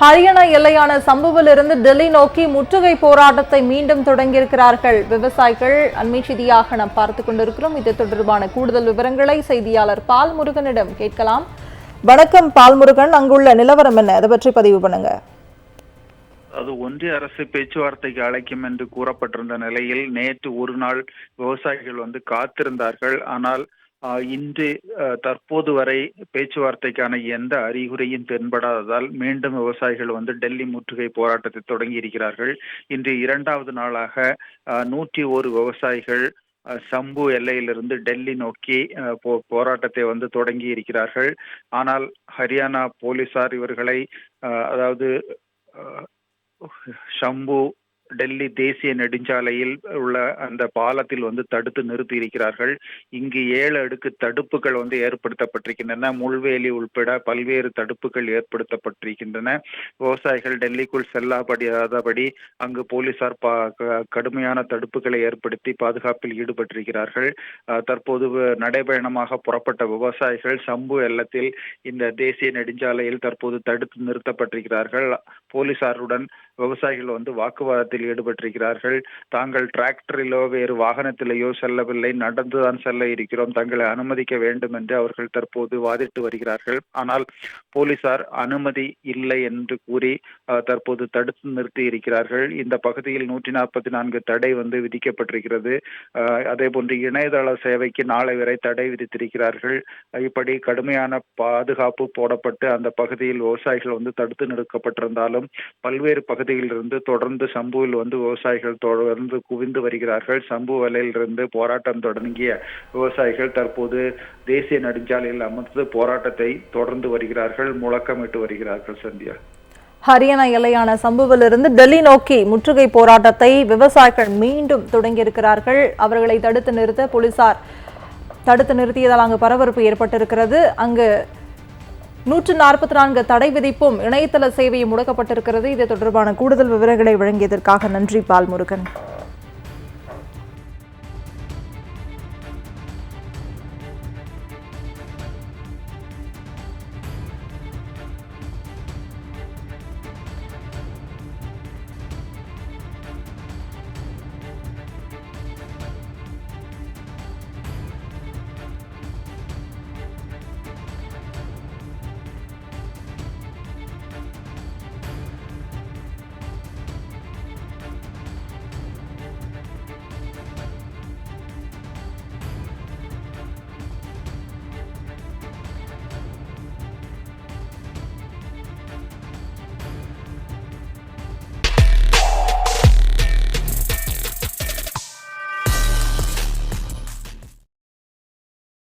ஹரியானா எல்லையான சம்புவிலிருந்து டெல்லி நோக்கி முற்றுகை போராட்டத்தை மீண்டும் தொடங்கியிருக்கிறார்கள். விவசாயிகள் அண்மை செய்தியாக நாம் பார்த்து கொண்டிருக்கிறோம். இது தொடர்பான கூடுதல் விவரங்களை செய்தியாளர் பால்முருகனிடம் கேட்கலாம். வணக்கம் பால்முருகன். அங்குள்ள நிலவரம் என்ன? அதை பற்றி பதிவு பண்ணுங்க. அது ஒன்றிய அரசு பேச்சுவார்த்தைக்கு அழைக்கும் என்று கூறப்பட்டிருந்த நிலையில் நேற்று ஒரு நாள் விவசாயிகள் வந்து காத்திருந்தார்கள். ஆனால் இன்று தற்போது வரை பேச்சுவார்த்தைக்கான எந்த அறிகுறியும் தென்படாததால் மீண்டும் விவசாயிகள் வந்து டெல்லி முற்றுகை போராட்டத்தை தொடங்கி இருக்கிறார்கள் இன்று இரண்டாவது நாளாக நூற்றி ஒரு விவசாயிகள் சம்பு எல்லையிலிருந்து டெல்லி நோக்கி போ- போராட்டத்தை வந்து தொடங்கி இருக்கிறார்கள் ஆனால் ஹரியானா போலீசார் இவர்களை ஆஹ், அதாவது ஷம்பு டெல்லி தேசிய நெடுஞ்சாலையில் உள்ள அந்த பாலத்தில் வந்து தடுத்து நிறுத்தி இருக்கிறார்கள் இங்கு ஏழு அடுக்கு தடுப்புகள் வந்து ஏற்படுத்தப்பட்டிருக்கின்றன. முள்வேலி உள்பட பல்வேறு தடுப்புகள் ஏற்படுத்தப்பட்டிருக்கின்றன. விவசாயிகள் டெல்லிக்குள் செல்லாபடியாதபடி அங்கு போலீசார் பா க- கடுமையான தடுப்புகளை ஏற்படுத்தி பாதுகாப்பில் ஈடுபட்டிருக்கிறார்கள். தற்போது நடைபயணமாக புறப்பட்ட விவசாயிகள் சம்பு எல்லத்தில் இந்த தேசிய நெடுஞ்சாலையில் தற்போது தடுத்து நிறுத்தப்பட்டிருக்கிறார்கள். போலீசாருடன் விவசாயிகள் வந்து வாக்குவாதத்தில் ஈடுபட்டிருக்கிறார்கள். தாங்கள் டிராக்டரிலோ வேறு வாகனத்திலேயோ செல்லவில்லை. நடந்துதான் செல்ல இருக்கிறோம். தங்களை அனுமதிக்க வேண்டும் என்று அவர்கள் தற்போது வாதிட்டு வருகிறார்கள். ஆனால் போலீசார் அனுமதி இல்லை என்று கூறி தற்போது தடுத்து நிறுத்தி இருக்கிறார்கள். இந்த பகுதியில் நூற்றி நாற்பத்தி நான்கு தடை வந்து விதிக்கப்பட்டிருக்கிறது. அதே போன்று இணையதள சேவைக்கு நாளை வரை தடை விதித்திருக்கிறார்கள். இப்படி கடுமையான பாதுகாப்பு போடப்பட்டு அந்த பகுதியில் விவசாயிகள் வந்து தடுத்து நிறுத்தப்பட்டிருந்தாலும் பல்வேறு பகுதிகளிலிருந்து தொடர்ந்து சம்புவில் வந்து விவசாயிகள் தொடர்ந்து குவிந்து வருகிறார்கள். சம்பு வலையிலிருந்து போராட்டம் தொடங்கிய விவசாயிகள் தற்போது தேசிய நெடுஞ்சாலையில் அமர்ந்து போராட்டத்தை தொடர்ந்து வருகிறார்கள் முழக்கமிட்டு வருகிறார்கள் சந்தியா. ஹரியானா எல்லையான சம்புவிலிருந்து டெல்லி நோக்கி முற்றுகை போராட்டத்தை விவசாயிகள் மீண்டும் தொடங்கியிருக்கிறார்கள். அவர்களை தடுத்து நிறுத்த போலீசார் தடுத்து நிறுத்தியதால் அங்கு பரபரப்பு ஏற்பட்டிருக்கிறது. அங்கு நூற்று நாற்பத்தி நான்கு தடை விதிப்பும் இணையதள சேவையும் முடக்கப்பட்டிருக்கிறது. இது தொடர்பான கூடுதல் விவரங்களை வழங்கியதற்காக நன்றி பால்முருகன்.